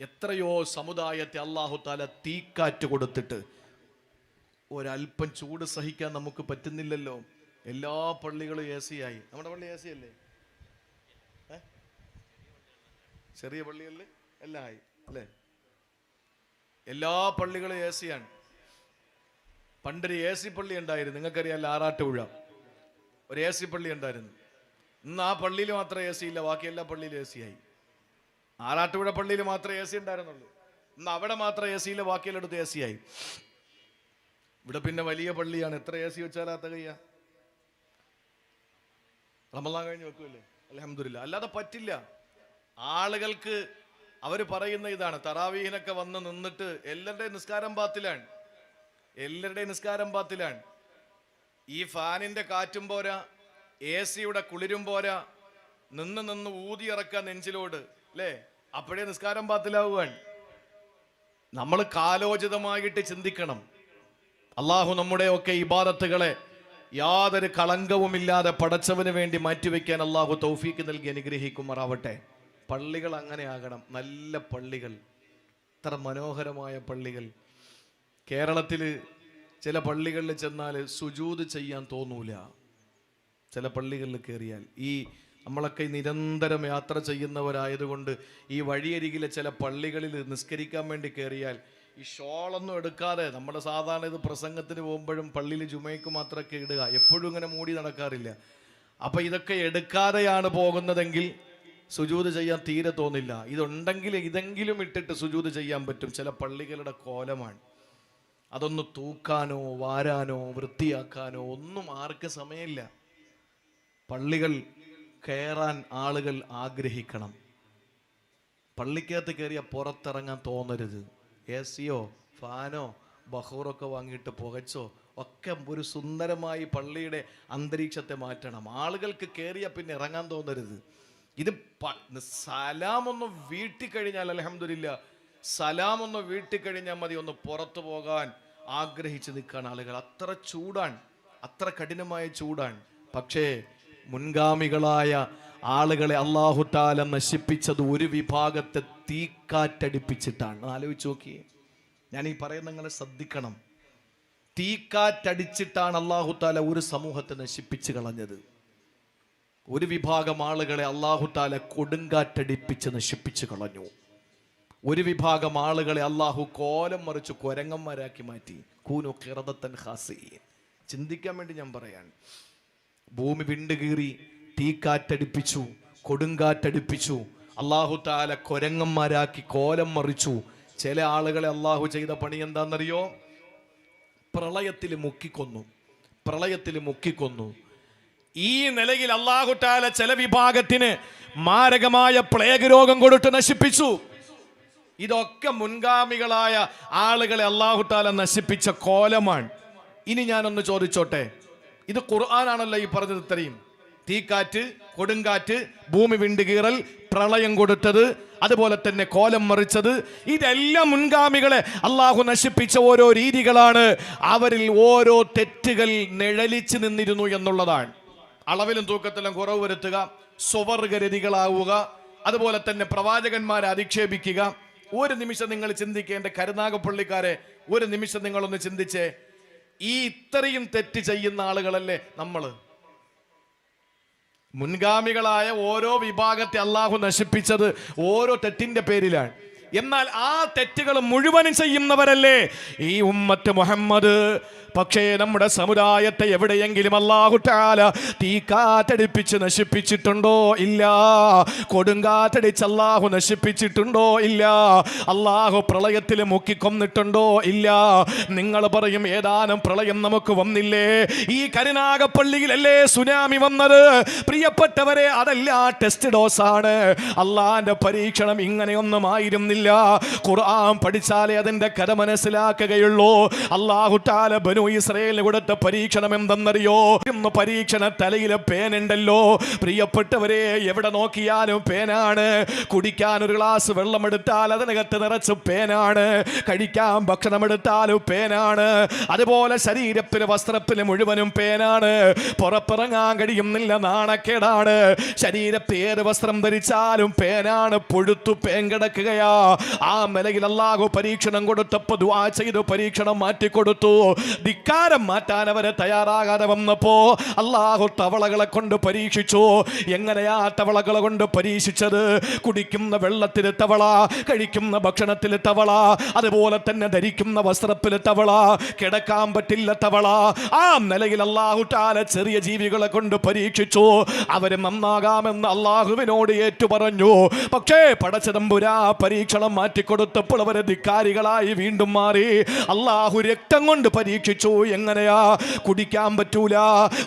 എത്രയോ സമുദായത്തെ അള്ളാഹു താല തീക്കാറ്റ് കൊടുത്തിട്ട് ഒരല്പം ചൂട് സഹിക്കാൻ നമുക്ക് പറ്റുന്നില്ലല്ലോ. എല്ലാ പള്ളികളും എ സി ആയി. നമ്മുടെ പള്ളി എ സി അല്ലേ? ചെറിയ പള്ളികളിൽ എല്ലാം ആയി അല്ലേ? എല്ലാ പള്ളികളും എ സി ആണ്. പണ്ടൊരു എ സി പള്ളി ഉണ്ടായിരുന്നു. നിങ്ങൾക്കറിയാമല്ലോ ആറാട്ടുപുഴ. ഒരു എ സി പള്ളി ഉണ്ടായിരുന്നു. ഇന്ന് ആ പള്ളിയിൽ മാത്രം എ സി ഇല്ല ബാക്കി എല്ലാ പള്ളിയിലും എ സി ആയി. ആറാട്ടുപുഴ പള്ളിയിൽ മാത്രമേ എ സി ഉണ്ടായിരുന്നുള്ളൂ. ഇന്ന് അവിടെ മാത്രം എ സിയിലെ ബാക്കിയെടുത്ത് എ സി ആയി. ഇവിടെ പിന്നെ വലിയ പള്ളിയാണ്. എത്ര എ സി വെച്ചാലാ കയ്യ റമലാൻ കഴിഞ്ഞ് വെക്കുമല്ലേ അലഹമില്ല അല്ലാതെ പറ്റില്ല. ആളുകൾക്ക് അവർ പറയുന്ന ഇതാണ്. തറാവീഹിനൊക്കെ വന്ന് നിന്നിട്ട് എല്ലാവരുടെയും നിസ്കാരം പാത്തിലാണ്. എല്ലാവരുടെയും നിസ്കാരം പാത്തിലാണ്. ഈ ഫാനിന്റെ കാറ്റും പോരാ എ സിയുടെ കുളിരും പോരാ. നിന്ന് നിന്ന് ഊതിയിറക്കുക നെഞ്ചിലോട്. അല്ലേ? അപ്പോഴേ നിസ്കാരം പാത്തിലാവുകയാണ് നമ്മൾ കാലോചിതമായിട്ട് ചിന്തിക്കണം. അള്ളാഹു നമ്മുടെ ഒക്കെ ഇബാദത്തുകളെ യാതൊരു കളങ്കവുമില്ലാതെ പടച്ചവന് വേണ്ടി മാറ്റിവെക്കാൻ അള്ളാഹു തൗഫീക്ക് നൽകി അനുഗ്രഹിക്കുമാറാവട്ടെ. പള്ളികൾ അങ്ങനെ ആകണം. നല്ല പള്ളികൾ. ഇത്ര മനോഹരമായ പള്ളികൾ. കേരളത്തിൽ ചില പള്ളികളിൽ ചെന്നാൽ സുജൂത് ചെയ്യാൻ തോന്നൂല. ചില പള്ളികളിൽ കയറിയാൽ. ഈ നമ്മളൊക്കെ നിരന്തരം യാത്ര ചെയ്യുന്നവരായതുകൊണ്ട് ഈ വഴിയരികിലെ ചില പള്ളികളിൽ നിസ്കരിക്കാൻ വേണ്ടി കയറിയാൽ ഈ ഷോളൊന്നും എടുക്കാതെ നമ്മുടെ സാധാരണ ഇത് പ്രസംഗത്തിന് പോകുമ്പോഴും പള്ളിയിൽ ജുമയ്ക്ക് മാത്രമൊക്കെ ഇടുക. എപ്പോഴും ഇങ്ങനെ മൂടി നടക്കാറില്ല. അപ്പം ഇതൊക്കെ എടുക്കാതെയാണ് പോകുന്നതെങ്കിൽ സുജൂത് ചെയ്യാൻ തീരെ തോന്നില്ല. ഇതുണ്ടെങ്കിൽ ഇതെങ്കിലും ഇട്ടിട്ട് സുജൂത് ചെയ്യാൻ പറ്റും. ചില പള്ളികളുടെ കോലമാണ്. അതൊന്ന് തൂക്കാനോ വാരാനോ വൃത്തിയാക്കാനോ ഒന്നും ആർക്കും സമയമില്ല. പള്ളികൾ കയറാൻ ആളുകൾ ആഗ്രഹിക്കണം. പള്ളിക്കകത്ത് കയറിയ പുറത്തിറങ്ങാൻ തോന്നരുത്. എ സിയോ ഫാനോ ബഹൂറൊക്കെ വാങ്ങിയിട്ട് പുകച്ചോ ഒക്കെ ഒരു സുന്ദരമായി പള്ളിയുടെ അന്തരീക്ഷത്തെ മാറ്റണം. ആളുകൾക്ക് കയറിയ പിന്നെ ഇറങ്ങാൻ തോന്നരുത്. ഇത് സലാമൊന്ന് വീട്ടിക്കഴിഞ്ഞാൽ അലഹമില്ല സലാമൊന്ന് വീട്ടിക്കഴിഞ്ഞാൽ മതി ഒന്ന് പുറത്തു പോകാൻ ആഗ്രഹിച്ച് നിൽക്കാൻ ആളുകൾ. അത്ര ചൂടാണ് അത്ര കഠിനമായ ചൂടാണ്. പക്ഷേ മുൻഗാമികളായ ആളുകളെ അള്ളാഹുത്താല നശിപ്പിച്ചത് ഒരു വിഭാഗത്തെ തീക്കാറ്റടിപ്പിച്ചിട്ടാണ്. ആലോചിച്ച് നോക്കിയേ. ഞാൻ ഈ പറയുന്ന നിങ്ങളെ ശ്രദ്ധിക്കണം. തീക്കാറ്റടിച്ചിട്ടാണ് അള്ളാഹുത്താല ഒരു സമൂഹത്തെ നശിപ്പിച്ച് കളഞ്ഞത്. ഒരു വിഭാഗം ആളുകളെ അള്ളാഹുത്താല കൊടുങ്കാറ്റടിപ്പിച്ച് നശിപ്പിച്ച് കളഞ്ഞു. ഒരു വിഭാഗം ആളുകളെ അള്ളാഹു കോലം മറിച്ച് കൊരങ്ങന്മാരാക്കി മാറ്റി. കൂനു കിറതത്തൻ ഹാസീൻ ചിന്തിക്കാൻ വേണ്ടി ഞാൻ പറയാൻ ഭൂമി വിണ്ടുകീറി തീക്കാറ്റടിപ്പിച്ചു കൊടുങ്കാറ്റടിപ്പിച്ചു അള്ളാഹു താല കൊരങ്ങന്മാരാക്കി കോലം മറിച്ചു. ചില ആളുകളെ അള്ളാഹു ചെയ്ത പണി എന്താണെന്നറിയോ? പ്രളയത്തിൽ മുക്കിക്കൊന്നു. പ്രളയത്തിൽ മുക്കിക്കൊന്നു. ഈ നിലയിൽ അള്ളാഹു താല ചില വിഭാഗത്തിന് മാരകമായ പ്ലേഗ് രോഗം കൊടുത്ത് നശിപ്പിച്ചു. ഇതൊക്കെ മുൻഗാമികളായ ആളുകളെ അള്ളാഹു താല നശിപ്പിച്ച കോലമാണ്. ഇനി ഞാനൊന്ന് ചോദിച്ചോട്ടെ? ഇത് ഖുർആനാണല്ലോ ഈ പറഞ്ഞത് ഇത്രയും. തീക്കാറ്റ് കൊടുങ്കാറ്റ് ഭൂമി വിണ്ടുകീറൽ പ്രളയം കൊടുത്തത് അതുപോലെ തന്നെ കോലം മറിച്ചത്. ഇതെല്ലാം മുൻഗാമികളെ അള്ളാഹു നശിപ്പിച്ച ഓരോ രീതികളാണ്. അവരിൽ ഓരോ തെറ്റുകൾ നിഴലിച്ച് നിന്നിരുന്നു എന്നുള്ളതാണ്. അളവിലും തൂക്കത്തിലും കുറവ് വരുത്തുക സ്വവർഗരതികളാവുക അതുപോലെ തന്നെ പ്രവാചകന്മാരെ അധിക്ഷേപിക്കുക. ഒരു നിമിഷം നിങ്ങൾ ചിന്തിക്കേണ്ട കരുനാഗപ്പള്ളിക്കാരെ ഒരു നിമിഷം നിങ്ങളൊന്ന് ചിന്തിച്ചേ ഈ ഇത്രയും തെറ്റ് ചെയ്യുന്ന ആളുകളല്ലേ നമ്മൾ മുൻഗാമികളായ ഓരോ വിഭാഗത്തെ അള്ളാഹു നശിപ്പിച്ചത് ഓരോ തെറ്റിന്റെ പേരിലാണ്. എന്നാൽ ആ തെറ്റുകൾ മുഴുവനും ചെയ്യുന്നവരല്ലേ ഈ ഉമ്മത്ത് മുഹമ്മദ്? പക്ഷേ നമ്മുടെ സമുദായത്തെ എവിടെയെങ്കിലും അള്ളാഹു തീ കാറ്റടിപ്പിച്ച് നശിപ്പിച്ചിട്ടുണ്ടോ ഇല്ല? കൊടുങ്കാറ്റടിച്ച് അള്ളാഹു നശിപ്പിച്ചിട്ടുണ്ടോ ഇല്ല? അള്ളാഹു പ്രളയത്തിൽ മുക്കിക്കൊന്നിട്ടുണ്ടോ ഇല്ല? നിങ്ങൾ പറയും ഏതാനും പ്രളയം നമുക്ക് വന്നില്ലേ? ഈ കരുനാഗപ്പള്ളിയിലല്ലേ സുനാമി വന്നത്? പ്രിയപ്പെട്ടവരെ അതല്ല ടെസ്റ്റ് ഡോസാണ് അള്ളാന്റെ പരീക്ഷണം ഇങ്ങനെയൊന്നും ആയിരുന്നില്ല. ഖുർആൻ പഠിച്ചാലേ അതിന്റെ കഥ മനസ്സിലാക്കുകയുള്ളൂ. അള്ളാഹുട്ടാല ബനു ബനു ഇസ്രയേലിന് കൊടുത്ത പരീക്ഷണം എന്തെന്നറിയോ? ഇന്ന് പരീക്ഷണ തലയിലെ പേനുണ്ടല്ലോ. പ്രിയപ്പെട്ടവരെ എവിടെ നോക്കിയാലും പേനാണ്. കുടിക്കാൻ ഒരു ഗ്ലാസ് വെള്ളം എടുത്താൽ അതിനകത്ത് നിറച്ച് പേനാണ്. കഴിക്കാൻ ഭക്ഷണം എടുത്താലും പേനാണ്. അതുപോലെ ശരീരത്തിന് വസ്ത്രത്തിന് മുഴുവനും പേനാണ്. പുറപ്പിറങ്ങാൻ കഴിയുന്നില്ല നാണക്കേടാണ്. ശരീരത്തെ ഏത് വസ്ത്രം ധരിച്ചാലും പേനാണ്. പൊഴുത്തു പേൻ കിടക്കുകയാ. ആ നിലയിൽ അല്ലാഹു പരീക്ഷണം കൊടുത്തപ്പോ ദ്വാ ചെയ്ത് പരീക്ഷണം മാറ്റിക്കൊടുത്തു. ധിക്കാരം മാറ്റാൻ അവരെ തയ്യാറാകാതെ വന്നപ്പോ അള്ളാഹു തവളകളെ കൊണ്ട് പരീക്ഷിച്ചു. എങ്ങനെയാ തവളകളെ കൊണ്ട് പരീക്ഷിച്ചത്? കുടിക്കുന്ന വെള്ളത്തിൽ തവള കഴിക്കുന്ന ഭക്ഷണത്തിൽ തവള അതുപോലെ തന്നെ ധരിക്കുന്ന വസ്ത്രത്തിൽ തവള കിടക്കാൻ പറ്റില്ല തവള. ആ നിലയിൽ അള്ളാഹു താല ചെറിയ ജീവികളെ കൊണ്ട് പരീക്ഷിച്ചു. അവർ നന്നാകാമെന്ന് അള്ളാഹുവിനോട് ഏറ്റു പറഞ്ഞു പക്ഷേ പടച്ചതമ്പുരാ പരീക്ഷണം മാറ്റിക്കൊടുത്തപ്പോൾ അവരെ ധിക്കാരികളായി വീണ്ടും മാറി. അള്ളാഹു രക്തം കൊണ്ട് പരീക്ഷിച്ചു. എങ്ങനെയാ? കുടിക്കാൻ പറ്റൂല.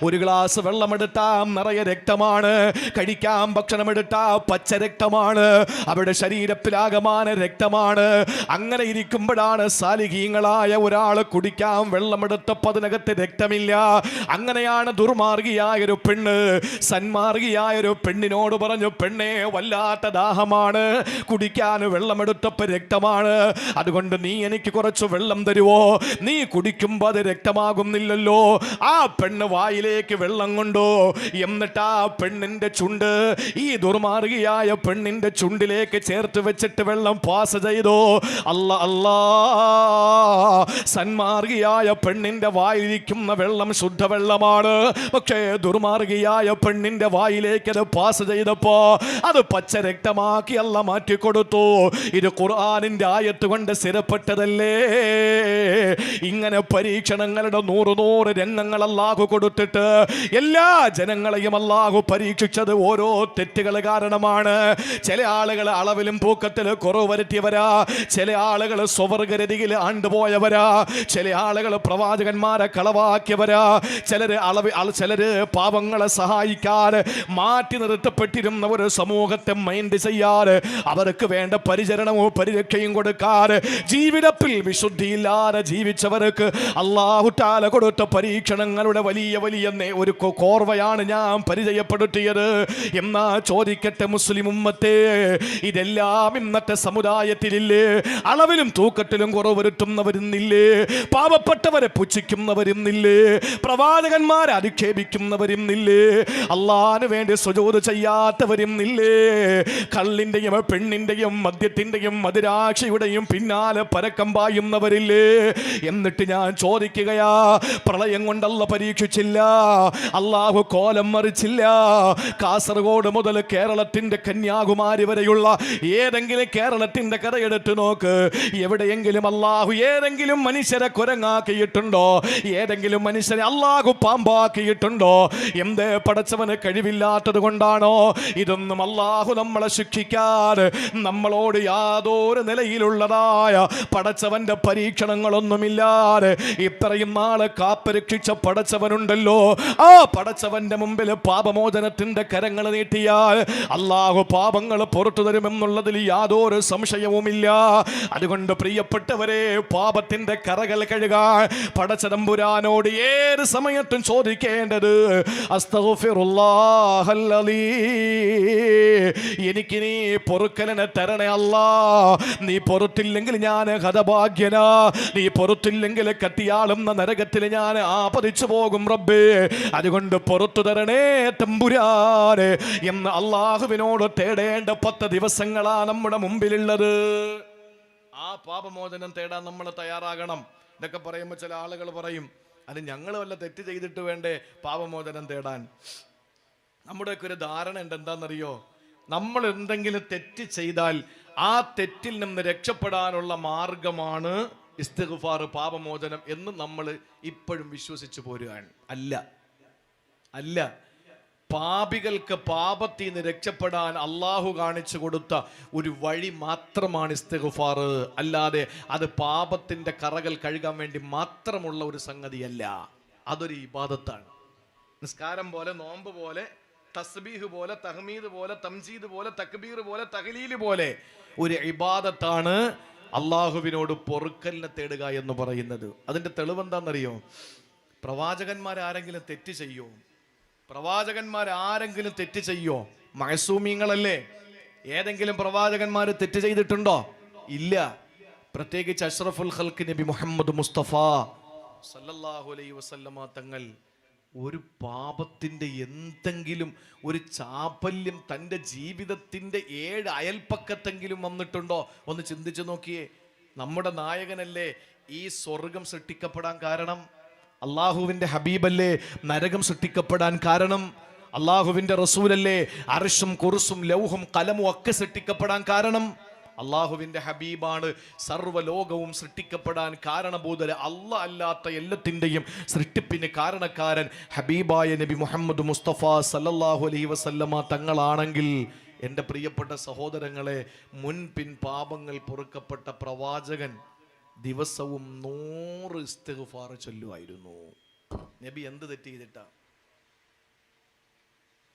ഒരു ഗ്ലാസ് വെള്ളമെടുത്താ നിറയെ രക്തമാണ്. കഴിക്കാൻ ഭക്ഷണം എടുത്താ പച്ച രക്തമാണ്. അവിടെ ശരീരത്തിലാകമാന രക്തമാണ്. അങ്ങനെ ഇരിക്കുമ്പോഴാണ് സാലിഹീങ്ങളായ ഒരാൾ കുടിക്കാൻ വെള്ളമെടുത്തപ്പോൾ അതിനകത്ത് രക്തമില്ല. അങ്ങനെയാണ് ദുർമാർഗിയായ ഒരു പെണ്ണ്. സന്മാർഗിയായ ഒരു പെണ്ണിനോട് പറഞ്ഞു പെണ്ണെ വല്ലാത്ത ദാഹമാണ്. കുടിക്കാൻ വെള്ളമെടുത്തപ്പോൾ രക്തമാണ്. അതുകൊണ്ട് നീ എനിക്ക് കുറച്ച് വെള്ളം തരുവോ? നീ കുടിക്കുമ്പോൾ അത് രക്തമാകുന്നില്ലല്ലോ. ആ പെണ്ണ് വായിലേക്ക് വെള്ളം കൊണ്ടോ. എന്നിട്ട് ആ പെണ്ണിന്റെ ചുണ്ട് ഈ ദുർമാർഗിയായ പെണ്ണിന്റെ ചുണ്ടിലേക്ക് ചേർത്ത് വെച്ചിട്ട് വെള്ളം പാസ് ചെയ്തോ. അല്ല അല്ലാ. സന്മാർഗിയായ പെണ്ണിന്റെ വായിലിരിക്കുന്ന വെള്ളം ശുദ്ധവെള്ളമാണ്. പക്ഷേ ദുർമാർഗിയായ പെണ്ണിന്റെ വായിലേക്ക് അത് പാസ് ചെയ്തപ്പോൾ അത് പച്ച രക്തമാക്കി അല്ല മാറ്റിക്കൊടുത്തു ഇത് ഖുർആാനിന്റെ ആയത്ത് കൊണ്ട് സ്ഥിരപ്പെട്ടതല്ലേ? ഇങ്ങനെ പരീക്ഷണങ്ങളുടെ നൂറ് നൂറ് രംഗങ്ങൾ അല്ലാഹു കൊടുത്തിട്ട് എല്ലാ ജനങ്ങളെയും അല്ലാഹു പരീക്ഷിച്ചത് ഓരോ തെറ്റുകൾ കാരണമാണ്. ചില ആളുകൾ അളവിലും പൂക്കത്തിൽ കുറവ് വരുത്തിയവരാ. ചില ആളുകൾ സ്വവർഗരതിയിൽ ആണ്ടുപോയവരാ. ചില ആളുകൾ പ്രവാചകന്മാരെ കളവാക്കിയവരാ. ചിലര് അളവ് അള- ചിലര് പാവങ്ങളെ സഹായിക്കാൻ മാറ്റി നിർത്തപ്പെട്ടിരുന്ന ഒരു സമൂഹത്തെ മൈൻഡ് ചെയ്യാറ് അവർക്ക് വേണ്ട പരിചരണവും പരിരക്ഷയും കൊടുക്കാറ് ജീവിതത്തിൽ വിശുദ്ധിയില്ലാതെ ജീവിച്ചവർക്ക് അള്ളാഹുട്ടാല കൊടുത്ത പരീക്ഷണങ്ങളുടെ വലിയ വലിയ ഒരു കോർവയാണ് ഞാൻ പരിചയപ്പെടുത്തിയത്. എന്നാ ചോദിക്കട്ടെ മുസ്ലിം ഉമ്മത്തെ ഇതെല്ലാം ഇന്നത്തെ സമുദായത്തിലില്ലേ? അളവിലും തൂക്കത്തിലും കുറവ് വരുത്തുന്നവരുന്നില്ലേ? പാവപ്പെട്ടവരെ പുച്ഛിക്കുന്നവരുന്നില്ലേ? പ്രവാചകന്മാരെ അധിക്ഷേപിക്കുന്നവരുന്നില്ലേ? അള്ളാഹിനു വേണ്ടി സുജോത് ചെയ്യാത്തവരുന്നില്ലേ? കള്ളിന്റെയും പെണ്ണിന്റെയും മദ്യത്തിന്റെയും മധുരാശിയുടെയും പിന്നാലെ പരക്കം പായുന്നവരില്ലേ? എന്നിട്ട് ഞാൻ ചോദിക്കുകയാ പ്രളയം കൊണ്ടല്ല പരീക്ഷിച്ചില്ല. അള്ളാഹു കോലം മറിച്ചില്ല. കാസർഗോഡ് മുതൽ കേരളത്തിന്റെ കന്യാകുമാരി വരെയുള്ള ഏതെങ്കിലും കേരളത്തിന്റെ കഥയെടുത്ത് നോക്ക്. എവിടെയെങ്കിലും അള്ളാഹു ഏതെങ്കിലും മനുഷ്യരെ കുരങ്ങാക്കിയിട്ടുണ്ടോ? ഏതെങ്കിലും മനുഷ്യരെ അള്ളാഹു പാമ്പാക്കിയിട്ടുണ്ടോ? എന്തേ പടച്ചവന് കഴിവില്ലാത്തത് കൊണ്ടാണോ? ഇതൊന്നും അള്ളാഹു നമ്മളെ ശിക്ഷിക്കാതെ നമ്മളോട് യാതൊരു നിലയിലുള്ളതായ പടച്ചവന്റെ പരീക്ഷണങ്ങളൊന്നുമില്ലാതെ ഇത്രയും നാളെ കാപ്പരക്ഷിച്ച പടച്ചവനുണ്ടല്ലോ. ആ പടച്ചവന്റെ മുമ്പിൽ പാപമോചനത്തിന്റെ കരങ്ങൾ നീട്ടിയാൽ അള്ളാഹു പാപങ്ങൾ പുറത്തു തരുമെന്നുള്ളതിൽ യാതൊരു സംശയവുമില്ല. അതുകൊണ്ട് പ്രിയപ്പെട്ടവരെ പാപത്തിന്റെ കരകൾ കഴുകാൻ പടച്ചതമ്പുരാനോട് ഏത് സമയത്തും ചോദിക്കേണ്ടത്. എനിക്ക് നീ പൊറുക്കലിനെ തരണേ അല്ലാ. നീ പൊറുത്തില്ലെങ്കിൽ ഞാൻ ഹതഭാഗ്യനാ. നീ പൊറുത്തില്ലെങ്കിൽ കത്തിയാളുന്ന നരകത്തിൽ ഞാൻ ആപതിച്ചു പോകും റബ്ബേ. അതുകൊണ്ട് പുറത്തു തരണേ തമ്പുരാനെ എന്ന് അള്ളാഹുവിനോട് തേടേണ്ട പത്ത് ദിവസങ്ങളാണ് നമ്മുടെ മുമ്പിലുള്ളത്. ആ പാപമോചനം തേടാൻ നമ്മൾ തയ്യാറാകണം. ഇതൊക്കെ പറയുമ്പോൾ ചില ആളുകൾ പറയും അത് ഞങ്ങൾ വല്ല തെറ്റ് ചെയ്തിട്ട് വേണ്ടേ പാപമോചനം തേടാൻ? നമ്മുടെയൊക്കെ ഒരു ധാരണ ഉണ്ട് എന്താണെന്നറിയോ? നമ്മൾ എന്തെങ്കിലും തെറ്റ് ചെയ്താൽ ആ തെറ്റിൽ നിന്ന് രക്ഷപ്പെടാനുള്ള മാർഗമാണ് ഇസ്തിഗ്ഫാർ പാപമോചനം എന്ന് നമ്മൾ ഇപ്പോഴും വിശ്വസിച്ചു പോരുകയാണ്. അല്ല. അല്ല. പാപികൾക്ക് പാപത്തിൽ നിന്ന് രക്ഷപ്പെടാൻ അള്ളാഹു കാണിച്ചു കൊടുത്ത ഒരു വഴി മാത്രമാണ് ഇസ്തിഗ്ഫാർ. അല്ലാതെ അത് പാപത്തിന്റെ കറകൾ കഴുകാൻ വേണ്ടി മാത്രമുള്ള ഒരു സംഗതിയല്ല. അതൊരു ഇബാദത്താണ്. നിസ്കാരം പോലെ നോമ്പ് പോലെ തസ്ബീഹ് പോലെ തഹ്മീദ് പോലെ തംജീദ് പോലെ തക്ബീർ പോലെ തഹലീൽ പോലെ ഒരു ഇബാദത്താണ് അള്ളാഹുവിനോട് പൊറുക്കലിനെ തേടുക എന്ന് പറയുന്നത്. അതിന്റെ തെളിവെന്താണെന്നറിയോ പ്രവാചകന്മാരാരെങ്കിലും തെറ്റ് ചെയ്യോ? പ്രവാചകന്മാരാരെങ്കിലും തെറ്റ് ചെയ്യോ? മഹസൂമിങ്ങളല്ലേ? ഏതെങ്കിലും പ്രവാചകന്മാർ തെറ്റ് ചെയ്തിട്ടുണ്ടോ? ഇല്ല. പ്രത്യേകിച്ച് അഷ്റഫുൽ ഹൽക്ക് നബി മുഹമ്മദ് മുസ്തഫ സല്ലല്ലാഹു അലൈഹി വസല്ലമ തങ്ങൾ ഒരു പാപത്തിന്റെ എന്തെങ്കിലും ഒരു ചാപല്യം തന്റെ ജീവിതത്തിന്റെ ഏഴ് അയൽപ്പക്കത്തെങ്കിലും വന്നിട്ടുണ്ടോ? ഒന്ന് ചിന്തിച്ചു നോക്കിയേ. നമ്മുടെ നായകനല്ലേ ഈ സ്വർഗം സൃഷ്ടിക്കപ്പെടാൻ കാരണം? അള്ളാഹുവിന്റെ ഹബീബല്ലേ നരകം സൃഷ്ടിക്കപ്പെടാൻ കാരണം? അള്ളാഹുവിന്റെ റസൂലല്ലേ അർഷും കുറുസും ലൗഹും കലമും ഒക്കെ സൃഷ്ടിക്കപ്പെടാൻ കാരണം? അള്ളാഹുവിന്റെ ഹബീബാണ്. സർവലോകവും സൃഷ്ടിക്കപ്പെടാൻ കാരണബോധ അല്ല അല്ലാത്ത എല്ലാത്തിന്റെയും സൃഷ്ടിപ്പിന് കാരണക്കാരൻ ഹബീബായ നബി മുഹമ്മദ് മുസ്തഫ സല്ലല്ലാഹു അലൈഹി വസല്ലമ തങ്ങളാണെങ്കിൽ. എന്റെ പ്രിയപ്പെട്ട സഹോദരങ്ങളെ മുൻപിൻ പാപങ്ങൾ പൊറുക്കപ്പെട്ട പ്രവാചകൻ ദിവസവും നൂറ് ഇസ്തിഗ്ഫാർ ചൊല്ലുമായിരുന്നു. നബി എന്ത് തെറ്റ് ചെയ്തിട്ടാ?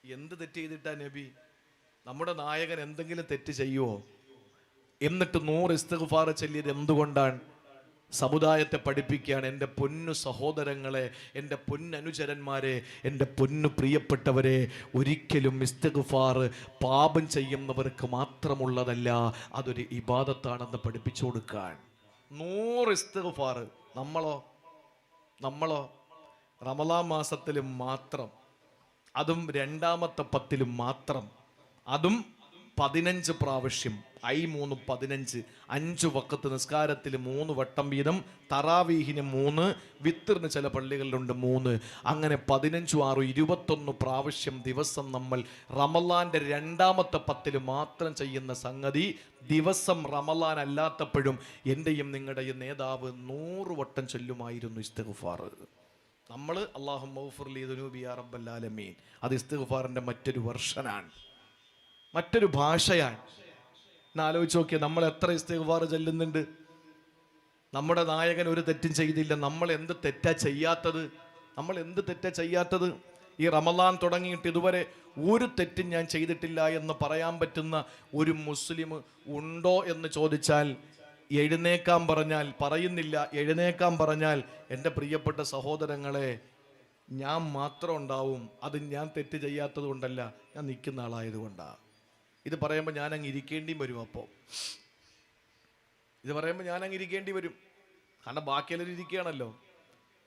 എന്ത് തെറ്റ് ചെയ്തിട്ടാ നബി? നമ്മുടെ നായകൻ എന്തെങ്കിലും തെറ്റ് ചെയ്യുവോ? എന്നിട്ട് നൂറ് ഇസ്തിഗ്ഫാർ ചൊല്ലിയത് എന്തുകൊണ്ടാണ്? സമുദായത്തെ പഠിപ്പിക്കുകയാണ്. എന്റെ പൊന്നു സഹോദരങ്ങളെ എന്റെ പൊന്നനുചരന്മാരെ എന്റെ പൊന്നു പ്രിയപ്പെട്ടവരെ ഒരിക്കലും ഇസ്തിഗ്ഫാർ പാപം ചെയ്യുന്നവർക്ക് മാത്രമുള്ളതല്ല അതൊരു ഇബാദത്താണെന്ന് പഠിപ്പിച്ചു കൊടുക്കാൻ. നൂറ് ഇസ്തിഗ്ഫാർ നമ്മളോ? നമ്മളോ? റമലാ മാസത്തിൽ മാത്രം. അതും രണ്ടാമത്തെ പത്തിലും മാത്രം. അതും പതിനഞ്ച് പ്രാവശ്യം ഐ മൂന്ന് പതിനഞ്ച് അഞ്ച് വക്കത്ത് നിസ്കാരത്തിൽ മൂന്ന് വട്ടം വീതം തറാവീഹിന് മൂന്ന് വിത്തിറിന് ചില പള്ളികളിലുണ്ട് മൂന്ന്. അങ്ങനെ പതിനഞ്ചും ആറും ഇരുപത്തൊന്ന് പ്രാവശ്യം ദിവസം നമ്മൾ റമലാന്റെ രണ്ടാമത്തെ പത്തിൽ മാത്രം ചെയ്യുന്ന സംഗതി ദിവസം റമലാൻ അല്ലാത്തപ്പോഴും എന്റെയും നിങ്ങളുടെയും നേതാവ് നൂറ് വട്ടം ചൊല്ലുമായിരുന്നു ഇസ്തഗുഫാർ. നമ്മൾ അള്ളാഹു മൗഫുർലി ദുനൂബിയ റബ്ബല്ലാലമീൻ അത് ഇസ്തഗുഫാറിന്റെ മറ്റൊരു വെർഷനാണ്. മറ്റൊരു ഭാഷയാണ്. എന്ന് ആലോചിച്ച് നോക്കിയാൽ നമ്മൾ എത്ര ഇസ്തിഗ്ഫാർ ചെല്ലുന്നുണ്ട്. നമ്മുടെ നായകൻ ഒരു തെറ്റും ചെയ്തില്ല. നമ്മൾ എന്ത് തെറ്റാ ചെയ്യാത്തത്? നമ്മൾ എന്ത് തെറ്റാ ചെയ്യാത്തത്? ഈ റമലാൻ തുടങ്ങിയിട്ട് ഇതുവരെ ഒരു തെറ്റും ഞാൻ ചെയ്തിട്ടില്ല എന്ന് പറയാൻ പറ്റുന്ന ഒരു മുസ്ലിം ഉണ്ടോ എന്ന് ചോദിച്ചാൽ എഴുന്നേക്കാൻ പറഞ്ഞാൽ പറയുന്നില്ല. എഴുന്നേക്കാൻ പറഞ്ഞാൽ എന്റെ പ്രിയപ്പെട്ട സഹോദരങ്ങളെ ഞാൻ മാത്രം ഉണ്ടാവും. അത് ഞാൻ തെറ്റ് ചെയ്യാത്തത് കൊണ്ടല്ല. ഞാൻ നിൽക്കുന്ന ആളായതുകൊണ്ടാണ് ഇത് പറയുമ്പോൾ ഞാൻ അങ്ങ് ഇരിക്കേണ്ടി വരും അപ്പോൾ ഇത് പറയുമ്പോൾ ഞാൻ അങ്ങ് ഇരിക്കേണ്ടി വരും. കാരണം ബാക്കിയെല്ലാവരും ഇരിക്കുകയാണല്ലോ.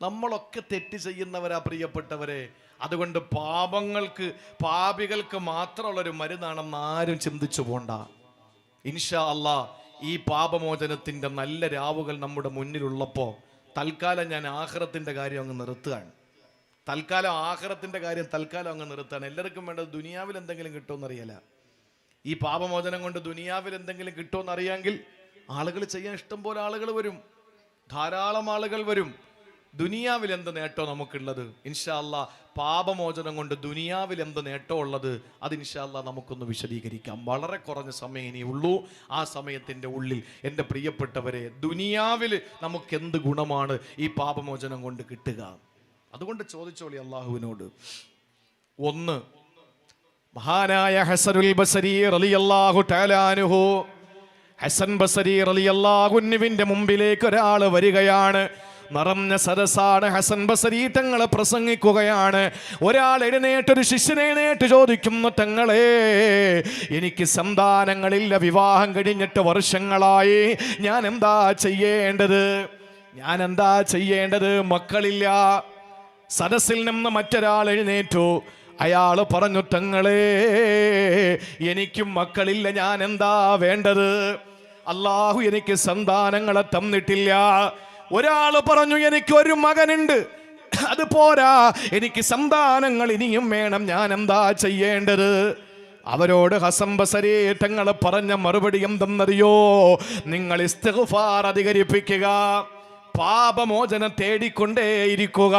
നമ്മളൊക്കെ തെറ്റ് ചെയ്യുന്നവരാ പ്രിയപ്പെട്ടവരെ. അതുകൊണ്ട് പാപങ്ങൾക്ക് പാപികൾക്ക് മാത്രമുള്ളൊരു മരുന്നാണെന്ന് ആരും ചിന്തിച്ചു പോണ്ട. ഇൻഷാ അല്ലാ ഈ പാപമോചനത്തിന്റെ നല്ല രാവുകൾ നമ്മുടെ മുന്നിലുള്ളപ്പോൾ തൽക്കാലം ഞാൻ ആഹ്റത്തിന്റെ കാര്യം അങ്ങ് നിർത്തുകയാണ്. തൽക്കാലം ആഹ്റത്തിന്റെ കാര്യം തൽക്കാലം അങ്ങ് നിർത്തുകയാണ്. എല്ലാവർക്കും വേണ്ടത് ദുനിയാവിൽ എന്തെങ്കിലും കിട്ടുമെന്നറിയില്ല. ഈ പാപമോചനം കൊണ്ട് ദുനിയാവിൽ എന്തെങ്കിലും കിട്ടുമെന്ന് അറിയാമെങ്കിൽ ആളുകൾ ചെയ്യാൻ ഇഷ്ടം പോലെ ആളുകൾ വരും. ധാരാളം ആളുകൾ വരും. ദുനിയാവിൽ എന്ത് നേട്ടോ നമുക്കുള്ളത്? ഇൻഷാല്ല പാപമോചനം കൊണ്ട് ദുനിയാവിൽ എന്ത് നേട്ടോ ഉള്ളത്? അത് ഇൻഷാല്ല നമുക്കൊന്ന് വിശദീകരിക്കാം. വളരെ കുറഞ്ഞ സമയം ഇനി ഉള്ളൂ. ആ സമയത്തിന്റെ ഉള്ളിൽ എന്റെ പ്രിയപ്പെട്ടവരെ ദുനിയാവിൽ നമുക്ക് എന്ത് ഗുണമാണ് ഈ പാപമോചനം കൊണ്ട് കിട്ടുക? അതുകൊണ്ട് ചോദിച്ചോളി അള്ളാഹുവിനോട് ഒന്ന് മഹാനായ ഹസനുൽ ബസരി റളിയല്ലാഹു ടാലാനുഹു ഹസൻ ബസരി റളിയല്ലാഹുവിന്റെ മുമ്പിലേക്ക് ഒരാൾ വരികയാണ്. നിറഞ്ഞ സരസാണ് ഹസൻ ബസരി. തങ്ങളെ പ്രസംഗിക്കുകയാണ്. ഒരാൾ എഴുന്നേറ്റ് ഒരു ശിഷ്യനെ ചോദിക്കുന്നു തങ്ങളെ എനിക്ക് സന്താനങ്ങളില്ല. വിവാഹം കഴിഞ്ഞിട്ട് വർഷങ്ങളായി. ഞാൻ എന്താ ചെയ്യേണ്ടത്? ഞാൻ എന്താ ചെയ്യേണ്ടത്? മക്കളില്ല. സദസ്സിൽ നിന്ന് മറ്റൊരാൾ എഴുന്നേറ്റു. അയാൾ പറഞ്ഞു തങ്ങളെ എനിക്കും മക്കളില്ല ഞാൻ എന്താ വേണ്ടത്? അള്ളാഹു എനിക്ക് സന്താനങ്ങളെ തന്നിട്ടില്ല. ഒരാൾ പറഞ്ഞു എനിക്ക് ഒരു മകനുണ്ട്. അത് പോരാ. എനിക്ക് സന്താനങ്ങൾ ഇനിയും വേണം. ഞാൻ എന്താ ചെയ്യേണ്ടത്? അവരോട് ഹസംബസരേ തങ്ങളെ പറഞ്ഞ മറുപടി എന്തെന്നറിയോ? നിങ്ങൾ ഇസ്തഫാർ അധികരിപ്പിക്കുക. പാപമോചനം തേടിക്കൊണ്ടേയിരിക്കുക.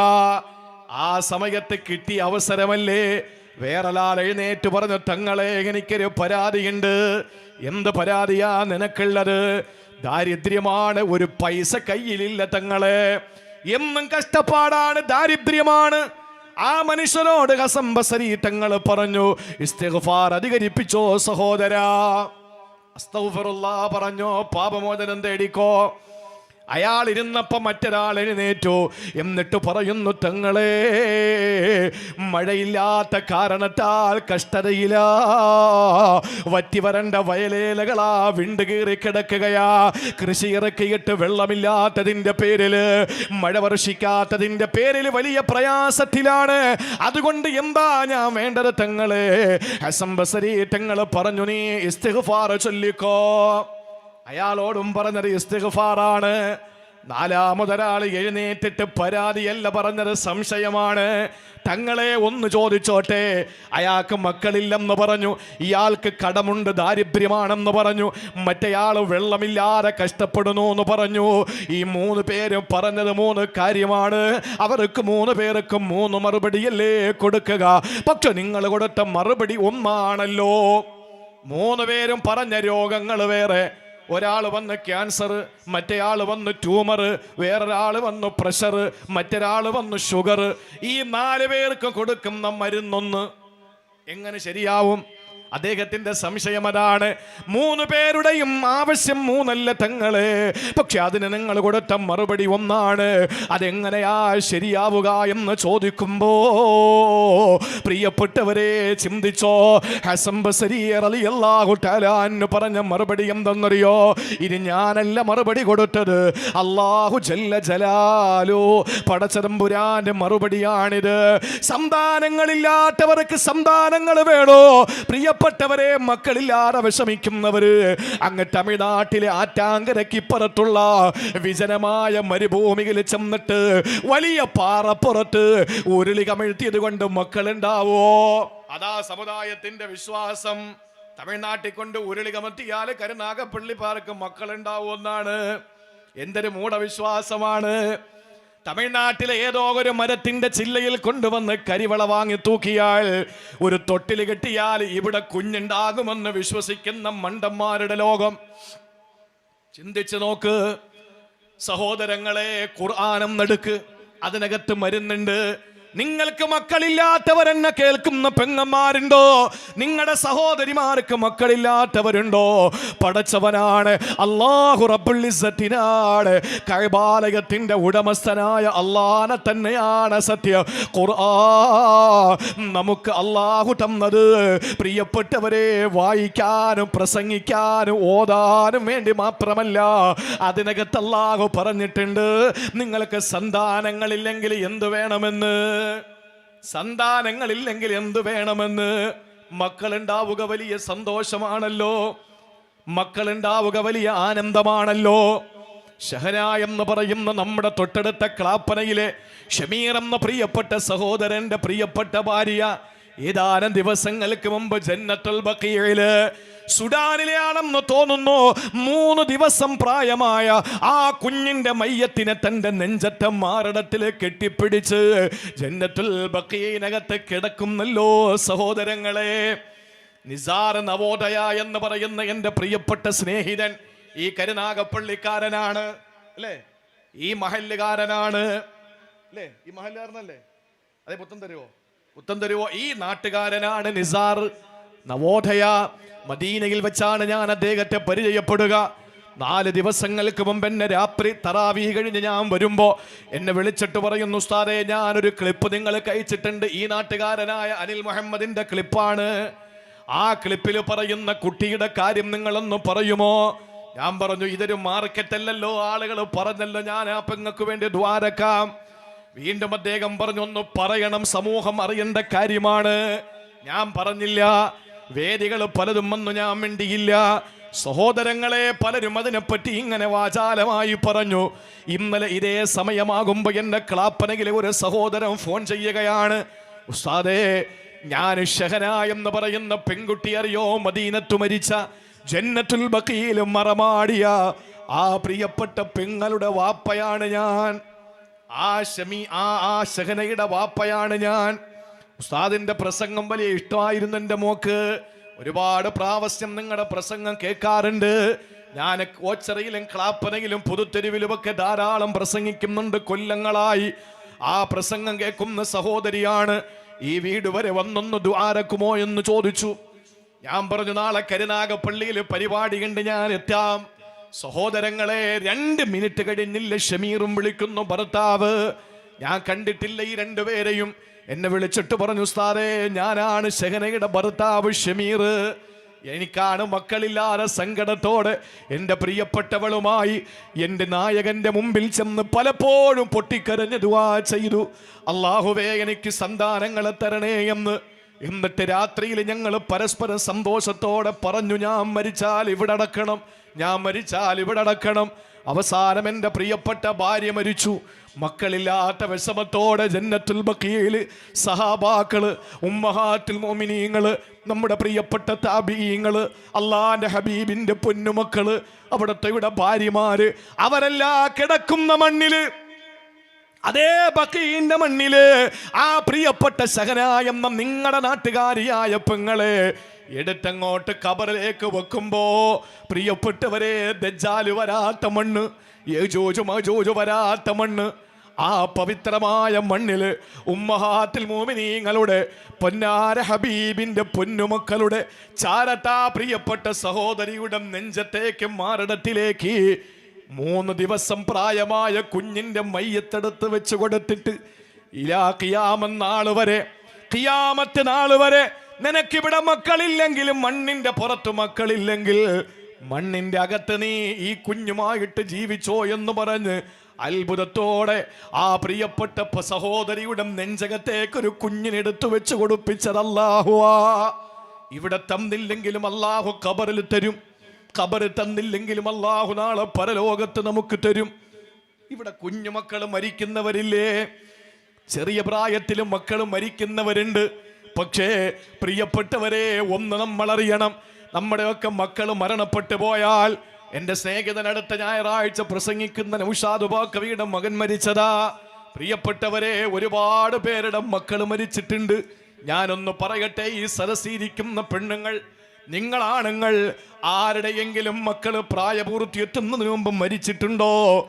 ആ സമയത്ത് കിട്ടിയ അവസരമല്ലേ? വേറൊരാൾ എഴുന്നേറ്റ് പറഞ്ഞു തങ്ങളെ എനിക്കൊരു പരാതിയുണ്ട്. എന്ത് പരാതിയാ നിനക്കുള്ളത്? ദാരിദ്ര്യമാണ് ഒരു പൈസ കയ്യിലില്ല തങ്ങളെ. എന്നും കഷ്ടപ്പാടാണ് ദാരിദ്ര്യമാണ്. ആ മനുഷ്യനോട് ഹസംബസരി തങ്ങൾ പറഞ്ഞു ഇസ്തിഗ്ഫാർ അധികരിപ്പിച്ചോ സഹോദരാ. അസ്തൗഫിറുല്ലാ പറഞ്ഞോ പാപമോചനം തേടിക്കോ. അയാൾ ഇരുന്നപ്പോൾ മറ്റൊരാൾ എഴുന്നേറ്റു. എന്നിട്ട് പറയുന്നു തങ്ങളെ മഴയില്ലാത്ത കാരണത്താൽ കഷ്ടതയില. വറ്റി വരണ്ട വയലേലകളാ വിണ്ട് കീറി കിടക്കുകയാ. കൃഷി ഇറക്കിയിട്ട് വെള്ളമില്ലാത്തതിന്റെ പേരിൽ മഴ വർഷിക്കാത്തതിന്റെ പേരിൽ വലിയ പ്രയാസത്തിലാണ്. അതുകൊണ്ട് എന്താ ഞാൻ വേണ്ടത് തങ്ങളെ? അസംബസരി തങ്ങൾ പറഞ്ഞു നീ ഇസ്തിഗ്ഫാർ ചൊല്ലിക്കോ. അയാളോടും പറഞ്ഞത് ഇസ്തിഗ്ഫാറാണ്. നാലാമതൊരാൾ എഴുന്നേറ്റിട്ട് പരാതിയല്ല പറഞ്ഞത് സംശയമാണ്. തങ്ങളെ ഒന്ന് ചോദിച്ചോട്ടെ. അയാൾക്ക് മക്കളില്ലെന്ന് പറഞ്ഞു. ഇയാൾക്ക് കടമുണ്ട് ദാരിദ്ര്യമാണെന്ന് പറഞ്ഞു. മറ്റേയാൾ വെള്ളമില്ലാതെ കഷ്ടപ്പെടുന്നു എന്ന് പറഞ്ഞു. ഈ മൂന്ന് പേര് പറഞ്ഞത് മൂന്ന് കാര്യമാണ്. അവർക്ക് മൂന്ന് പേർക്കും മൂന്ന് മറുപടിയല്ലേ കൊടുക്കുക. പക്ഷെ നിങ്ങൾ കൊടുത്ത മറുപടി ഒന്നാണല്ലോ. മൂന്ന് പേരും പറഞ്ഞ രോഗങ്ങൾ വേറെ. ഒരാൾ വന്ന് ക്യാൻസർ മറ്റേയാൾ വന്ന് ട്യൂമർ വേറൊരാൾ വന്ന് പ്രഷർ മറ്റൊരാൾ വന്ന് ഷുഗർ ഈ നാല് പേർക്ക് കൊടുക്കുന്ന മരുന്നൊന്ന് എങ്ങനെ ശരിയാവും? അദ്ദേഹത്തിന്റെ സംശയം അതാണ്. മൂന്ന് പേരുടെയും ആവശ്യം മൂന്നല്ല തങ്ങൾ. പക്ഷെ അതിന് നിങ്ങൾ കൊടുത്ത മറുപടി ഒന്നാണ്. അതെങ്ങനെയാ ശരിയാവുക എന്ന് ചോദിക്കുമ്പോ പ്രിയപ്പെട്ടവരെ ചിന്തിച്ചോ? അൻഹു പറഞ്ഞ മറുപടി എന്തെന്നറിയോ? ഇനി ഞാനല്ല മറുപടി കൊടുത്തത്. അള്ളാഹു ജല്ല ജലാലു. പടച്ചതമ്പുരാന്റെ മറുപടിയാണിത്. സന്താനങ്ങളില്ലാത്തവർക്ക് സന്താനങ്ങൾ വേണോ? പ്രിയപ്പെട്ടവരെ മക്കളില്ലാതെ വിഷമിക്കുന്നവര് അങ്ങ് തമിഴ്നാട്ടിലെ ആറ്റാങ്കരയ്ക്ക് ഇപ്പുറത്തുള്ള വിജനമായ മരുഭൂമിയിൽ ചെന്നിട്ട് വലിയ പാറപ്പുറത്ത് ഉരുളി കമിഴ്ത്തിയത് കൊണ്ട് മക്കളുണ്ടാവോ? അതാ സമുദായത്തിന്റെ വിശ്വാസം. തമിഴ്നാട്ടിൽ കൊണ്ട് ഉരുളി കമത്തിയാൽ കരുനാഗപ്പള്ളി പാർക്ക് മക്കളുണ്ടാവുമെന്നാണ് എന്തൊരു മൂഢവിശ്വാസമാണ്. തമിഴ്നാട്ടിലെ ഏതോ ഒരു മരത്തിന്റെ ചില്ലയിൽ കൊണ്ടുവന്ന് കരിവള വാങ്ങി തൂക്കിയാൽ ഒരു തൊട്ടിൽ കെട്ടിയാൽ ഇവിടെ കുഞ്ഞുണ്ടാകുമെന്ന് വിശ്വസിക്കുന്ന മണ്ടന്മാരുടെ ലോകം. ചിന്തിച്ചു നോക്ക് സഹോദരങ്ങളെ ഖുർആാനം നടുക്ക് അതിനകത്ത് മരുന്നുണ്ട്. നിങ്ങൾക്ക് മക്കളില്ലാത്തവരെന്നെ കേൾക്കുന്ന പെങ്ങന്മാരുണ്ടോ? നിങ്ങളുടെ സഹോദരിമാർക്ക് മക്കളില്ലാത്തവരുണ്ടോ? പടച്ചവനാണ് അള്ളാഹു റബ്ബുള്ളിസത്തിനാണ് കൈബാലയത്തിന്റെ ഉടമസ്ഥനായ അള്ളാനെ തന്നെയാണ് സത്യം. ഖുർആ നമുക്ക് അള്ളാഹു തന്നത് പ്രിയപ്പെട്ടവരെ വായിക്കാനും പ്രസംഗിക്കാനും ഓതാനും വേണ്ടി മാത്രമല്ല. അതിനകത്ത് അള്ളാഹു പറഞ്ഞിട്ടുണ്ട് നിങ്ങൾക്ക് സന്താനങ്ങളില്ലെങ്കിൽ എന്ത് വേണമെന്ന്? സന്താനങ്ങളില്ലെങ്കിൽ എന്ത് വേണമെന്ന്? മക്കളുണ്ടാവുക വലിയ സന്തോഷമാണല്ലോ. മക്കളുണ്ടാവുക വലിയ ആനന്ദമാണല്ലോ. ഷഹന എന്ന് പറയുന്ന നമ്മുടെ തൊട്ടടുത്ത ക്ലാപ്പനയിലെ ഷമീർ എന്ന പ്രിയപ്പെട്ട സഹോദരന്റെ പ്രിയപ്പെട്ട ഭാര്യ ഏതാനും ദിവസങ്ങൾക്ക് മുമ്പ് ജന്നത്തുൽ ബക്കിയയിൽ സുഡാനിലെയാണെന്ന് തോന്നുന്നു. മൂന്ന് ദിവസം പ്രായമായ ആ കുഞ്ഞിന്റെ മയ്യത്തിനെ തന്റെ നെഞ്ചറ്റ മാറിടത്തിൽ കെട്ടിപ്പിടിച്ച് ജന്നത്തുൽ ബക്കീനകത്ത് കിടക്കുന്നല്ലോ സഹോദരങ്ങളെ. നിസാർ നവോദയ എന്ന് പറയുന്ന എന്റെ പ്രിയപ്പെട്ട സ്നേഹിതൻ ഈ കരുനാഗപ്പള്ളിക്കാരനാണ് അല്ലേ? ഈ മഹല്ലുകാരനാണ് അല്ലേ? ഈ മഹല്ലുകാരനല്ലേ? അതെ പുത്തം തരുവോ? പുത്തം തരുവോ? ഈ നാട്ടുകാരനാണ് നിസാർ നവോദയ മദീനയിൽ വെച്ചാണ് ഞാൻ അദ്ദേഹത്തെ പരിചയപ്പെടുക. നാല് ദിവസങ്ങൾക്ക് മുമ്പ് എന്നെ രാത്രി തറാവി കഴിഞ്ഞ് ഞാൻ വരുമ്പോൾ എന്നെ വിളിച്ചിട്ട് പറയുന്നു ഉസ്താദെ ഞാനൊരു ക്ലിപ്പ് നിങ്ങൾ കഴിച്ചിട്ടുണ്ട് ഈ നാട്ടുകാരനായ അനിൽ മുഹമ്മദിന്റെ ക്ലിപ്പാണ്. ആ ക്ലിപ്പിൽ പറയുന്ന കുട്ടിയുടെ കാര്യം നിങ്ങളൊന്ന് പറയുമോ? ഞാൻ പറഞ്ഞു ഇതൊരു മാർക്കറ്റല്ലല്ലോ ആളുകൾ പറഞ്ഞല്ലോ. ഞാൻ ആ പെങ്ങൾക്ക് വേണ്ടി ദ്വാരക്കാം വീണ്ടും അദ്ദേഹം പറഞ്ഞു ഒന്ന് പറയണം സമൂഹം അറിയേണ്ട കാര്യമാണ്. ഞാൻ പറഞ്ഞില്ല വേദികൾ പലതും വന്നു ഞാൻ മിണ്ടിയില്ല. സഹോദരങ്ങളെ പലരും അതിനെപ്പറ്റി ഇങ്ങനെ വാചാലമായി പറഞ്ഞു. ഇന്നലെ ഇതേ സമയമാകുമ്പോൾ എന്റെ ക്ലാപ്പനകിലെ ഒരു സഹോദരൻ ഫോൺ ചെയ്യുകയാണ്. ഉസ്താദേ ഞാൻ ഷഹന എന്ന് പറയുന്ന പെൺകുട്ടി അറിയോ? മദീനത്തു മരിച്ച ജന്നത്തുൽ ബക്കീലും മറമാടിയ ആ പ്രിയപ്പെട്ട പെങ്ങളുടെ വാപ്പയാണ് ഞാൻ. ആ ഷമി ആ ആ ഷഹനയുടെ വാപ്പയാണ് ഞാൻ. ഉസ്താദിന്റെ പ്രസംഗം വലിയ ഇഷ്ടമായിരുന്നു എന്റെ മോക്ക്. ഒരുപാട് പ്രാവശ്യം നിങ്ങളുടെ പ്രസംഗം കേൾക്കാറുണ്ട്. ഞാൻ ഓച്ചറയിലും ക്ലാപ്പനയിലും പുതുത്തെരുവിലുമൊക്കെ ധാരാളം പ്രസംഗിക്കുന്നുണ്ട്. കൊല്ലങ്ങളായി ആ പ്രസംഗം കേൾക്കുന്ന സഹോദരിയാണ് ഈ വീട് വരെ വന്നൊന്ന് ദ്വാരക്കുമോ? എന്ന് ചോദിച്ചു. ഞാൻ പറഞ്ഞു നാളെ കരുനാഗപ്പള്ളിയിൽ പരിപാടി കണ്ട് ഞാൻ എത്താം. സഹോദരങ്ങളെ രണ്ട് മിനിറ്റ് കഴിഞ്ഞില്ല ഷമീറും വിളിക്കുന്നു ഭർത്താവ്. ഞാൻ കണ്ടിട്ടില്ല ഈ രണ്ടുപേരെയും. എന്നെ വിളിച്ചിട്ട് പറഞ്ഞു ഉസ്താദേ ഞാനാണ് ശഹനയുടെ ഭർത്താവ് ഷമീർ. എനിക്കാണ് മക്കളില്ലാതെ സങ്കടത്തോടെ എന്റെ പ്രിയപ്പെട്ടവളുമായി എന്റെ നായകന്റെ മുമ്പിൽ ചെന്ന് പലപ്പോഴും പൊട്ടിക്കരഞ്ഞ് ദുവാ ചെയ്തു. അള്ളാഹുവേ എനിക്ക് സന്താനങ്ങളെ തരണേ എന്ന്. എന്നിട്ട് രാത്രിയിൽ ഞങ്ങൾ പരസ്പരം സന്തോഷത്തോടെ പറഞ്ഞു ഞാൻ മരിച്ചാൽ ഇവിടെ അടക്കണം ഞാൻ മരിച്ചാൽ ഇവിടെ അടക്കണം. അവസാനം എന്റെ പ്രിയപ്പെട്ട ഭാര്യ മരിച്ചു. മക്കളില്ലാത്ത വിഷമത്തോടെ ജന്നത്തുൽ ബക്കിയയിൽ സഹാബാക്കൾ ഉമ്മഹാത്തിൽ മോമിനിയങ്ങൾ നമ്മുടെ പ്രിയപ്പെട്ട താബീയങ്ങൾ അള്ളാന്റെ ഹബീബിന്റെ പൊന്നുമക്കൾ അവിടുത്തെ ഇവിടെ ഭാര്യമാര് അവരെല്ലാം കിടക്കുന്ന മണ്ണിൽ. അതേ ബക്കീന്റെ മണ്ണിൽ ആ പ്രിയപ്പെട്ട ശകനായ നിങ്ങളുടെ നാട്ടുകാരിയായ പെങ്ങളെ എടുത്തങ്ങോട്ട് കബറിലേക്ക് വെക്കുമ്പോ പ്രിയപ്പെട്ടവരെ ദജ്ജാൽ വരാത്ത മണ്ണ്. യജോജു മജോജു വരാത്ത മണ്ണ്. ആ പവിത്രമായ മണ്ണിൽ ഉമ്മഹാത്തിൽ മോമിനീങ്ങളുടെ പൊന്നാര ഹബീബിന്റെ പൊന്നുമക്കളുടെ ചാരത്താ പ്രിയപ്പെട്ട സഹോദരിയുടെ നെഞ്ചത്തേക്ക് മാറിടത്തിലേക്ക് മൂന്ന് ദിവസം പ്രായമായ കുഞ്ഞിന്റെ മയ്യത്തെടുത്ത് വെച്ച് കൊടുത്തിട്ട് ഇലാ കിയാമെന്നാൾ വരെ കിയാമത്ത് നാൾ വരെ നിനക്കിവിടെ മക്കളില്ലെങ്കിലും മണ്ണിന്റെ പുറത്ത് മക്കളില്ലെങ്കിൽ മണ്ണിന്റെ അകത്ത് നീ ഈ കുഞ്ഞുമായിട്ട് ജീവിച്ചോ എന്ന് പറഞ്ഞ് അത്ഭുതത്തോടെ ആ പ്രിയപ്പെട്ട സഹോദരിയുടെ നെഞ്ചകത്തേക്ക് ഒരു കുഞ്ഞിനെടുത്തു വെച്ച് കൊടുപ്പിച്ചത് അല്ലാഹുവാ. ഇവിടെ തന്നില്ലെങ്കിലും അല്ലാഹു കബറിൽ തരും. ഖബറ് തന്നില്ലെങ്കിലും അല്ലാഹു നാളെ പരലോകത്ത് നമുക്ക് തരും. ഇവിടെ കുഞ്ഞുമക്കൾ മരിക്കുന്നവരില്ലേ? ചെറിയ പ്രായത്തിലും മക്കളും മരിക്കുന്നവരുണ്ട്. പക്ഷേ പ്രിയപ്പെട്ടവരെ ഒന്ന് നമ്മൾ അറിയണം നമ്മുടെയൊക്കെ മക്കൾ മരണപ്പെട്ടു പോയാൽ എന്റെ സ്നേഹിതൻ അടുത്ത ഞായറാഴ്ച പ്രസംഗിക്കുന്ന നൗഷാദ് കവിയുടെ മകൻ മരിച്ചതാ. പ്രിയപ്പെട്ടവരെ ഒരുപാട് പേരുടെ മക്കൾ മരിച്ചിട്ടുണ്ട്. ഞാനൊന്ന് പറയട്ടെ ഈ സരസീരിക്കുന്ന പെണ്ണുങ്ങൾ നിങ്ങളാണുങ്ങൾ ആരുടെയെങ്കിലും മക്കൾ പ്രായപൂർത്തി എത്തുന്നതിന് മുമ്പ് മരിച്ചിട്ടുണ്ടോ?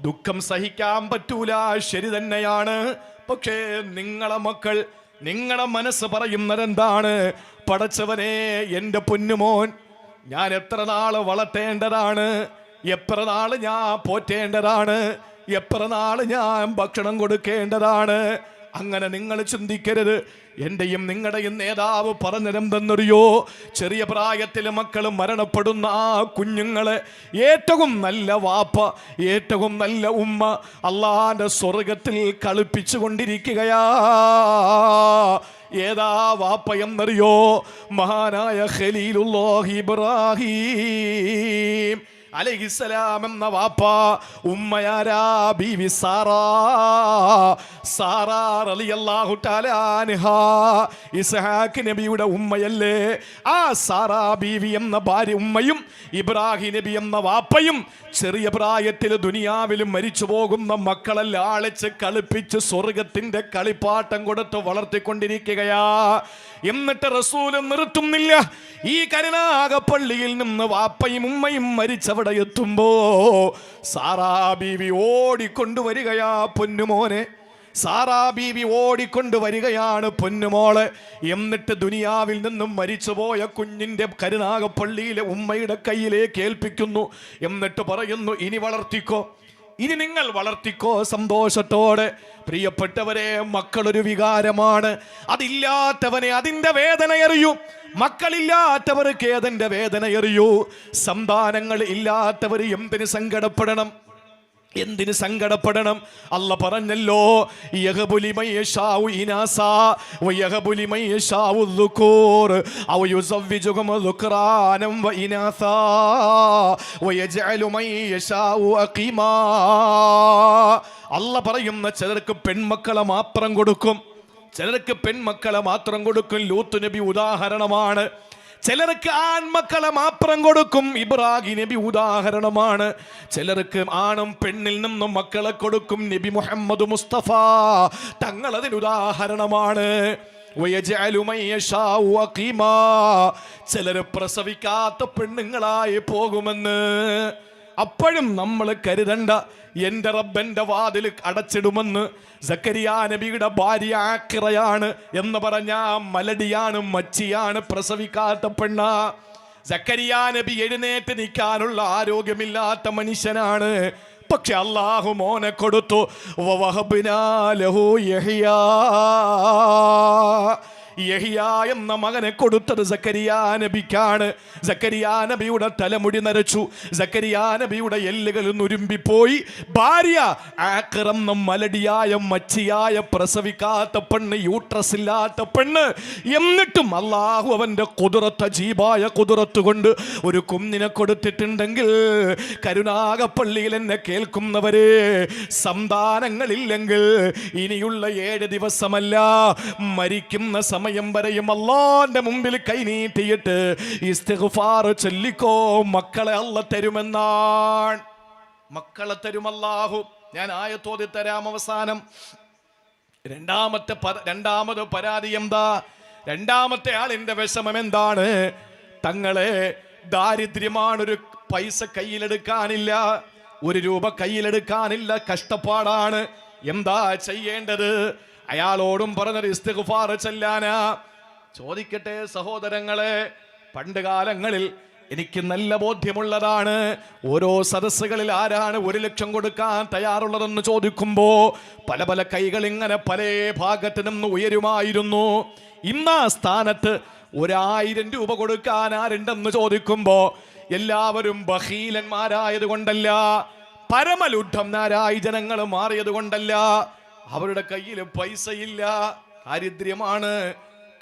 ദുഃഖം സഹിക്കാൻ പറ്റൂല ശരി തന്നെയാണ്. പക്ഷേ നിങ്ങളെ മക്കൾ നിങ്ങളെ മനസ്സ് പറയുന്നതെന്താണ്? പടച്ചവനെ എന്റെ പൊന്നുമോൻ ഞാൻ എത്ര നാൾ വളർത്തേണ്ടതാണ്? എത്ര നാൾ ഞാൻ പോറ്റേണ്ടതാണ്? എത്ര നാൾ ഞാൻ ഭക്ഷണം കൊടുക്കേണ്ടതാണ്? അങ്ങനെ നിങ്ങൾ ചിന്തിക്കരുത്. എന്റെയും നിങ്ങളുടെയും നേതാവ് പറഞ്ഞതെന്തെന്നറിയോ ചെറിയ പ്രായത്തിലെ മക്കൾ മരണപ്പെടുന്ന ആ കുഞ്ഞുങ്ങളെ ഏറ്റവും നല്ല വാപ്പ ഏറ്റവും നല്ല ഉമ്മ അള്ളാന്റെ സ്വർഗത്തിൽ കളിപ്പിച്ചു കൊണ്ടിരിക്കുകയാ. ഏതാ വാപ്പ എന്നറിയോ? മഹാനായ ഖലീലുല്ലാഹി ഇബ്രാഹിം. അലൈഹിസ്സലാം എന്ന വാപ്പ ഉമ്മയാരാ ബീവി സാറാ സാറാ റളിയല്ലാഹു തആല അൻഹാ ഇസ്ഹാഖ് നബിയുടെ ഉമ്മയല്ലേ? ആ സാറാ ബീവി എന്ന ഭാര്യ ഉമ്മയും ഇബ്രാഹിം നബി എന്ന വാപ്പയും ചെറിയ പ്രായത്തിൽ ദുനിയാവിലും മരിച്ചു പോകുന്ന മക്കളെല്ലാം ആളിച്ച് കളിപ്പിച്ച് സ്വർഗത്തിന്റെ കളിപ്പാട്ടം കൊടുത്ത് വളർത്തിക്കൊണ്ടിരിക്കുകയാ. എന്നിട്ട് റസൂൽ നിർത്തുന്നില്ല. ഈ കരുണാകപ്പള്ളിയിൽ നിന്ന് വാപ്പയും ഉമ്മയും മരിച്ചവിടെ എത്തുമ്പോ സാറാ ബീവി ഓടിക്കൊണ്ടുവരികയാ പൊന്നുമോനെ. സാറാ ബീവി ഓടിക്കൊണ്ട് വരികയാണ് പൊന്നുമോൾ. എന്നിട്ട് ദുനിയാവിൽ നിന്നും മരിച്ചുപോയ കുഞ്ഞിന്റെ കരുനാഗപ്പള്ളിയിലെ ഉമ്മയുടെ കയ്യിലേക്ക് ഏൽപ്പിക്കുന്നു. എന്നിട്ട് പറയുന്നു ഇനി വളർത്തിക്കോ. ഇനി നിങ്ങൾ വളർത്തിക്കോ സന്തോഷത്തോടെ. പ്രിയപ്പെട്ടവരെ മക്കളൊരു വികാരമാണ്. അതില്ലാത്തവനെ അതിന്റെ വേദന എറിയൂ. മക്കളില്ലാത്തവർക്ക് ഏതെന്റെ വേദന എറിയൂ? സന്താനങ്ങൾ ഇല്ലാത്തവർ എന്തിന് സങ്കടപ്പെടണം? എന്തിന് സങ്കടപ്പെടണം? അല്ല പറഞ്ഞല്ലോ അല്ല പറയുന്ന ചിലർക്ക് പെൺമക്കളെ മാത്രം കൊടുക്കും. ചിലർക്ക് പെൺമക്കളെ മാത്രം കൊടുക്കും. ലൂത്ത് നബി ഉദാഹരണമാണ്. ചിലർക്ക് ആൺമക്കളെ മാത്രം കൊടുക്കും. ഇബ്രാഹിം നബി ഉദാഹരണമാണ്. ചിലർക്ക് ആണും പെണ്ണിൽ നിന്നും മക്കളെ കൊടുക്കും. നബി മുഹമ്മദ് മുസ്തഫ. തങ്ങൾ അതിന് ഉദാഹരണമാണ്. ചിലര് പ്രസവിക്കാത്ത പെണ്ണുങ്ങളായി പോകുമെന്ന്. അപ്പോഴും നമ്മൾ കരുതണ്ട എന്റെ റബ്ബന്റെ വാതിൽ അടച്ചിടുമെന്ന് സക്കരിയ നബിയുടെ ഭാര്യ ആക്കിറയാണ് എന്ന് പറഞ്ഞ മലടിയാണ് മച്ചിയാണ് പ്രസവിക്കാത്ത പെണ്ണ സക്കരിയ നബി എഴുന്നേറ്റ് നിൽക്കാനുള്ള ആരോഗ്യമില്ലാത്ത മനുഷ്യനാണ് പക്ഷെ അള്ളാഹു മോനെ കൊടുത്തു വഹബിനാലഹു യഹ്യാ. യഹിയ എന്ന മകനെ കൊടുത്തത് സക്കരിയാ നബിക്കാണ്. സക്കരിയാ നബിയുടെ തലമുടി നരച്ചു. സക്കരിയാ നബിയുടെ എല്ലുകൾ നുരുമ്പിപ്പോയി ഭാര്യ ആക്രന്ന മലടിയായ മച്ചിയായ പ്രസവിക്കാത്ത പെണ്ണ് യൂട്രസ് ഇല്ലാത്ത പെണ്ണ്. എന്നിട്ടും അള്ളാഹു അവന്റെ കുതിറത്ത ജീവായ കുതിരത്ത് കൊണ്ട് ഒരു കുഞ്ഞിനെ കൊടുത്തിട്ടുണ്ടെങ്കിൽ കരുനാഗപ്പള്ളിയിൽ എന്നെ കേൾക്കുന്നവരെ സന്താനങ്ങളില്ലെങ്കിൽ ഇനിയുള്ള ഏഴ് ദിവസമല്ല മരിക്കുന്ന സമയം വരെയും അള്ളാന്റെ മുമ്പിൽ കൈനീട്ടിയിട്ട് ഇസ്തിഗ്ഫാർ ചൊല്ലിക്കോ മക്കളെ അല്ല തരുമെന്നാണ്. മക്കളെ തരുമല്ലാഹു ഞാൻ ആയത്തോതി തരാം അവസാനം. രണ്ടാമത്തെ രണ്ടാമത് പരാതി എന്താ? രണ്ടാമത്തെ ആളിന്റെ വിഷമം എന്താണ്? തങ്ങളെ ദാരിദ്ര്യമാണ് ഒരു പൈസ കയ്യിലെടുക്കാനില്ല ഒരു രൂപ കയ്യിലെടുക്കാനില്ല കഷ്ടപ്പാടാണ്. എന്താ ചെയ്യേണ്ടത്? അയാളോടും പറഞ്ഞത് ഇസ്തിഗ്ഫാർ ചെല്ലാനാ. ചോദിക്കട്ടെ സഹോദരങ്ങളെ പണ്ട് കാലങ്ങളിൽ എനിക്ക് നല്ല ബോധ്യമുള്ളതാണ്. ഓരോ സദസ്സുകളിൽ ആരാണ് ഒരു ലക്ഷം കൊടുക്കാൻ തയ്യാറുള്ളതെന്ന് ചോദിക്കുമ്പോ പല പല കൈകൾ ഇങ്ങനെ പല ഭാഗത്ത് നിന്ന് ഉയരുമായിരുന്നു. ഇന്നാ സ്ഥാനത്ത് ഒരായിരം രൂപ കൊടുക്കാൻ ആരുണ്ടെന്ന് ചോദിക്കുമ്പോ എല്ലാവരും ബഹീലന്മാരായത് കൊണ്ടല്ല പരമലുദ്ധംനാരായി ജനങ്ങൾ മാറിയത് കൊണ്ടല്ല അവരുടെ കയ്യിൽ പൈസയില്ല. ദാരിദ്ര്യമാണ്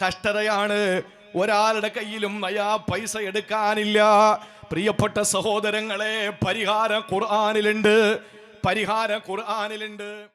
കഷ്ടതയാണ്. ഒരാളുടെ കയ്യിലും അയാ പൈസ എടുക്കാനില്ല. പ്രിയപ്പെട്ട സഹോദരങ്ങളെ പരിഹാരം ഖുർആാനിലുണ്ട്. പരിഹാരം ഖുർആാനിലുണ്ട്.